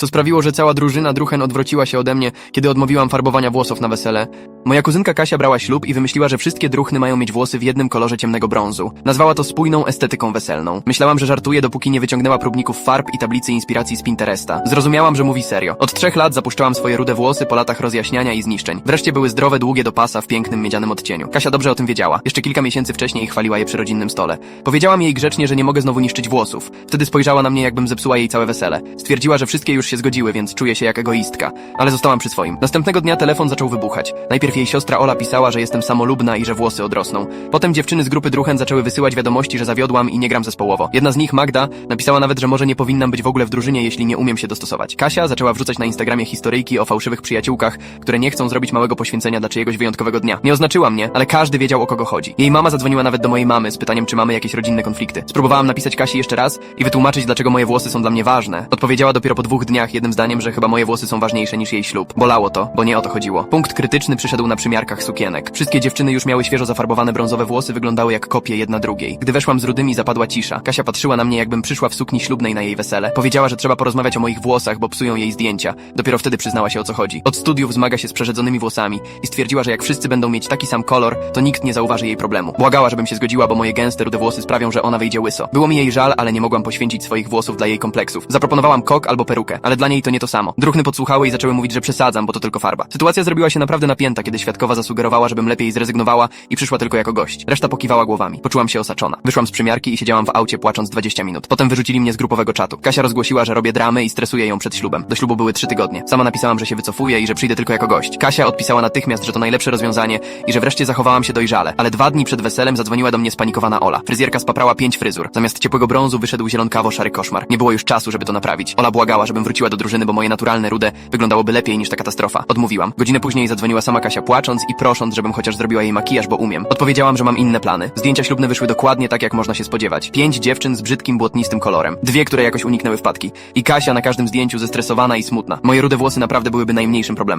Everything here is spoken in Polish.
co sprawiło, że cała drużyna druchen odwróciła się ode mnie, kiedy odmówiłam farbowania włosów na wesele. Moja kuzynka Kasia brała ślub i wymyśliła, że wszystkie druchny mają mieć włosy w jednym kolorze ciemnego brązu. Nazwała to spójną estetyką weselną. Myślałam, że żartuje, dopóki nie wyciągnęła próbników farb i tablicy inspiracji z Pinteresta. Zrozumiałam, że mówi serio. Od trzech lat zapuszczałam swoje rude włosy po latach rozjaśniania i zniszczeń. Wreszcie były zdrowe, długie do pasa w pięknym miedzianym odcieniu. Kasia dobrze o tym wiedziała. Jeszcze kilka miesięcy wcześniej chwaliła je przy rodzinnym stole. Powiedziałam jej grzecznie, że nie mogę znowu niszczyć włosów. Wtedy spojrzała na mnie, jakbym zepsuła jej całe wesele. Stwierdziła, że wszystkie już się zgodziły, więc czuję się jak egoistka. Ale zostałam przy swoim. Następnego dnia telefon zaczął wybuchać. Najpierw jej siostra Ola pisała, że jestem samolubna i że włosy odrosną. Potem dziewczyny z grupy druchen zaczęły wysyłać wiadomości, że zawiodłam i nie gram zespołowo. Jedna z nich, Magda, napisała nawet, że może nie powinnam być w ogóle w drużynie, jeśli nie umiem się dostosować. Kasia zaczęła wrzucać na Instagramie historyjki o fałszywych przyjaciółkach, które nie chcą zrobić małego poświęcenia dla czyjegoś wyjątkowego dnia. Nie oznaczyła mnie, ale każdy wiedział o kogo chodzi. Jej mama zadzwoniła nawet do mojej mamy z pytaniem, czy mamy jakieś rodzinne konflikty. Spróbowałam napisać Kasi jeszcze raz i wytłumaczyć, dlaczego moje włosy są dla mnie ważne. Odpowiedziała dopiero po dwóch dniach jednym zdaniem, że chyba moje włosy są ważniejsze niż jej ślub. Bolało to, bo nie o to chodziło. Punkt krytyczny przyszedł na przymiarkach sukienek. Wszystkie dziewczyny już miały świeżo zafarbowane brązowe włosy, wyglądały jak kopie jedna drugiej. Gdy weszłam z rudymi, zapadła cisza. Kasia patrzyła na mnie, jakbym przyszła w sukni ślubnej na jej wesele. Powiedziała, że trzeba porozmawiać o moich włosach, bo psują jej zdjęcia. Dopiero wtedy przyznała się o co chodzi. Od studiów zmaga się z przerzedzonymi włosami i stwierdziła, że jak wszyscy będą mieć taki sam kolor, to nikt nie zauważy jej problemu. Błagała, żebym się zgodziła, bo moje gęste rude włosy sprawią, że ona wyjdzie łyso. Było mi jej żal, ale nie mogłam poświęcić swoich włosów dla jej kompleksów. Zaproponowałam kok albo perukę, ale dla niej to nie to samo. Druchny podsłuchały i zaczęły mówić, że przesadzam, bo to tylko farba. Sytuacja zrobiła się naprawdę napięta, kiedy świadkowa zasugerowała, żebym lepiej zrezygnowała i przyszła tylko jako gość. Reszta pokiwała głowami. Poczułam się osaczona. Wyszłam z przymiarki i siedziałam w aucie płacząc 20 minut. Potem wyrzucili mnie z grupowego czatu. Kasia rozgłosiła, że robię dramy i stresuję ją przed ślubem. Do ślubu były trzy tygodnie. Sama napisałam, że się wycofuję i że przyjdę tylko jako gość. Kasia odpisała natychmiast, że to najlepsze rozwiązanie i że wreszcie zachowałam się dojrzale. Ale dwa dni przed weselem zadzwoniła do mnie spanikowana Ola. Fryzjerka spaprała pięć fryzur. Zamiast ciepłego brązu wyszedł zielonkawo-szary koszmar. Nie było już czasu, żeby to naprawić. Ola błagała, żebym wróciła do drużyny, bo moje naturalne rude wyglądałoby lepiej niż ta katastrofa. Odmówiłam. Godzinę później zadzwoniła sama Płacząc i prosząc, żebym chociaż zrobiła jej makijaż, bo umiem. Odpowiedziałam, że mam inne plany. Zdjęcia ślubne wyszły dokładnie tak, jak można się spodziewać. Pięć dziewczyn z brzydkim, błotnistym kolorem. Dwie, które jakoś uniknęły wpadki. I Kasia na każdym zdjęciu zestresowana i smutna. Moje rude włosy naprawdę byłyby najmniejszym problemem.